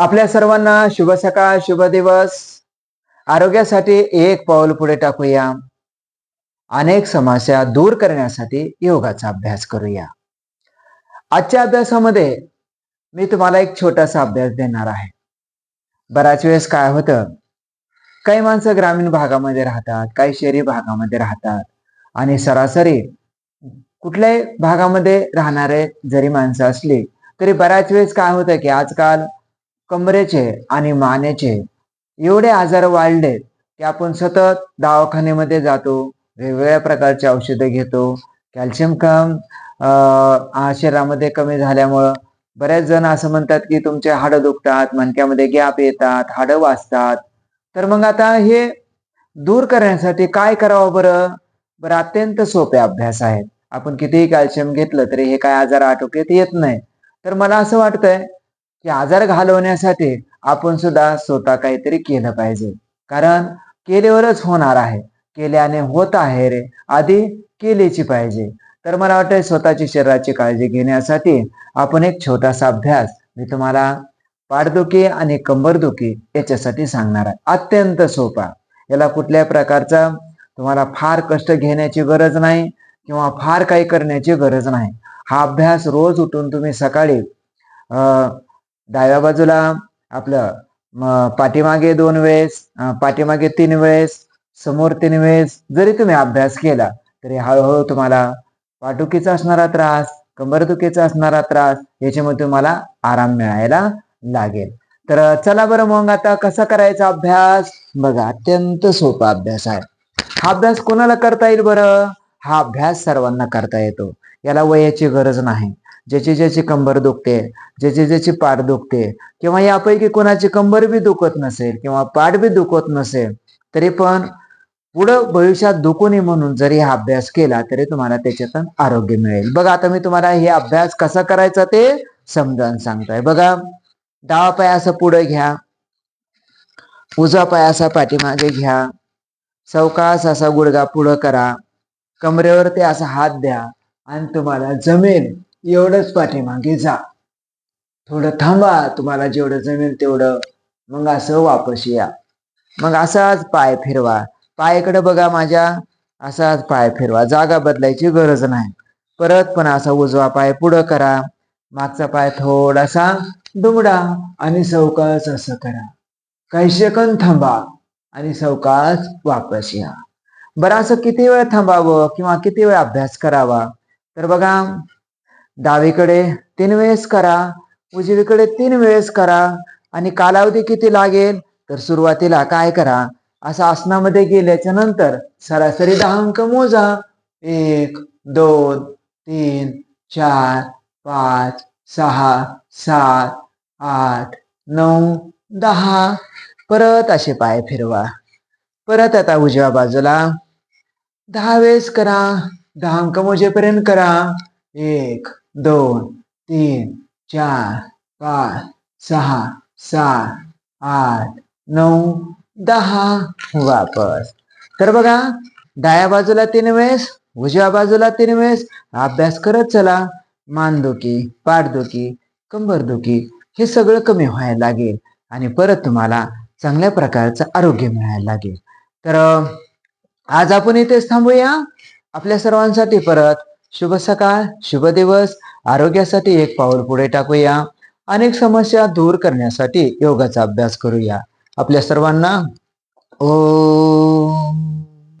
आपल्या सर्वांना शुभ सकाळ शुभ दिवस. आरोग्यासाठी एक पाऊल पुढे टाकूया. अनेक समस्या दूर करण्यासाठी योगाचा अभ्यास करूया. आजच्या अभ्यासामध्ये मी तुम्हाला एक छोटासा अभ्यास देणार आहे. बऱ्याच वेळेस काय होतं? काही माणसं ग्रामीण भागामध्ये राहतात काही शहरी भागामध्ये राहतात आणि सरासरी कुठल्याही भागामध्ये राहणारे जरी माणसं असली तरी बऱ्याच वेळेस काय होतं की आजकाल कमरेचे आणि मानेचे एवढे आजार वाढले की आपण सतत दवाखान्यामध्ये जातो वेगवेगळ्या प्रकारचे औषधं घेतो. कॅल्शियम कम शरीरामध्ये कमी झाल्यामुळं बरेच जण असं म्हणतात की तुमचे हाडं दुखतात मणक्यामध्ये गॅप येतात हाडं वाचतात. तर मग आता हे दूर करण्यासाठी काय करावं बरं? बरं अत्यंत सोपे अभ्यास आहेत. आपण कितीही कॅल्शियम घेतलं तरी हे काय आजार आटोक्यात येत नाही. तर मला असं वाटतंय की आजार घालवण्यासाठी आपण सुद्धा स्वतः काहीतरी केलं पाहिजे. कारण केल्यावरच होणार आहे. केल्याने होत आहे रे. आधी केलीची पाहिजे. तर मला वाटतं स्वतःची शरीराची काळजी घेण्यासाठी आपण एक छोटासा अभ्यास मी तुम्हाला पाठदुखी आणि कंबरदुखी याच्यासाठी सांगणार आहे. अत्यंत सोपा. याला कुठल्या प्रकारचा तुम्हाला फार कष्ट घेण्याची गरज नाही किंवा फार काही करण्याची गरज नाही. हा अभ्यास रोज उठून तुम्ही सकाळी डाव्या बाजूला आपलं पाठीमागे दोन वेळेस पाठीमागे तीन वेळेस समोर तीन वेळेस जरी तुम्ही अभ्यास केला तरी हळूहळू तुम्हाला पाठुकीचा असणारा त्रास कंबरदुखीचा असणारा त्रास याच्यामध्ये तुम्हाला आराम मिळायला लागेल. तर चला बरं मग आता कसा करायचा अभ्यास? बघा अत्यंत सोपा अभ्यास आहे. हा अभ्यास कोणाला करता येईल बरं? हा अभ्यास सर्वांना करता येतो. याला वयाची गरज नाही. ज्याची ज्याची कंबर दुखते ज्याची ज्याची पाठ दुखते किंवा यापैकी कोणाची कंबर बी दुखत नसेल किंवा पाठ बी दुखत नसेल तरी पण पुढं भविष्यात दुखू नये म्हणून जरी हा अभ्यास केला तरी तुम्हाला त्याच्यातून आरोग्य मिळेल. बघा आता मी तुम्हाला हे अभ्यास कसा करायचा ते समजावून सांगतोय. बघा डावा पाय असं पुढे घ्या उजवा पाय असा पाठीमागे घ्या चौकास असा गुडगा पुढं करा कमरेवर ते असा हात द्या आणि तुम्हाला जमेल. एवढंच पाठीमागे जा. थोडं थांबा तुम्हाला जेवढं जमेल तेवढं. मग असं वापस या. मग असाच पाय फिरवा. पायाकडे बघा माझ्या. असाच पाय फिरवा. जागा बदलायची गरज नाही. परत पण असा उजवा पाय पुढं करा. मागचा पाय थोडासा दुमडा आणि सवकास असं करा. काही सेकंद थांबा आणि सवकास वापस या. बरं असं किती वेळ थांबावं किंवा किती वेळ अभ्यास करावा? तर बघा डावीकडे तीन वेळेस करा उजवीकडे तीन वेळेस करा आणि कालावधी किती लागेल? तर सुरुवातीला काय करा? असं आसनामध्ये गेल्याच्यानंतर सरासरी दहा अंक मोजा. एक दोन तीन चार पाच सहा सात आठ नऊ दहा. परत असे पाय फिरवा. परत आता उजव्या बाजूला. दहा वेळेस करा. दहा अंक मोजेपर्यंत करा. एक दोन तीन चार पाच सहा सात आठ नऊ दहा. वापस. तर बघा डाव्या बाजूला तीन वेळेस उजव्या बाजूला तीन वेळेस अभ्यास करत चला. मानदुखी पाठदुखी कंबरदुखी हे सगळं कमी व्हायला लागेल. आणि परत तुम्हाला चांगल्या प्रकारचं आरोग्य मिळायला लागेल. तर आज आपण इथेच थांबूया. आपल्या सर्वांसाठी परत शुभ सकाळ शुभ दिवस. आरोग्यासाठी एक पाऊल पुढे टाकूया. अनेक समस्या दूर करण्यासाठी योगाचा अभ्यास करूया. आपल्या सर्वांना ओम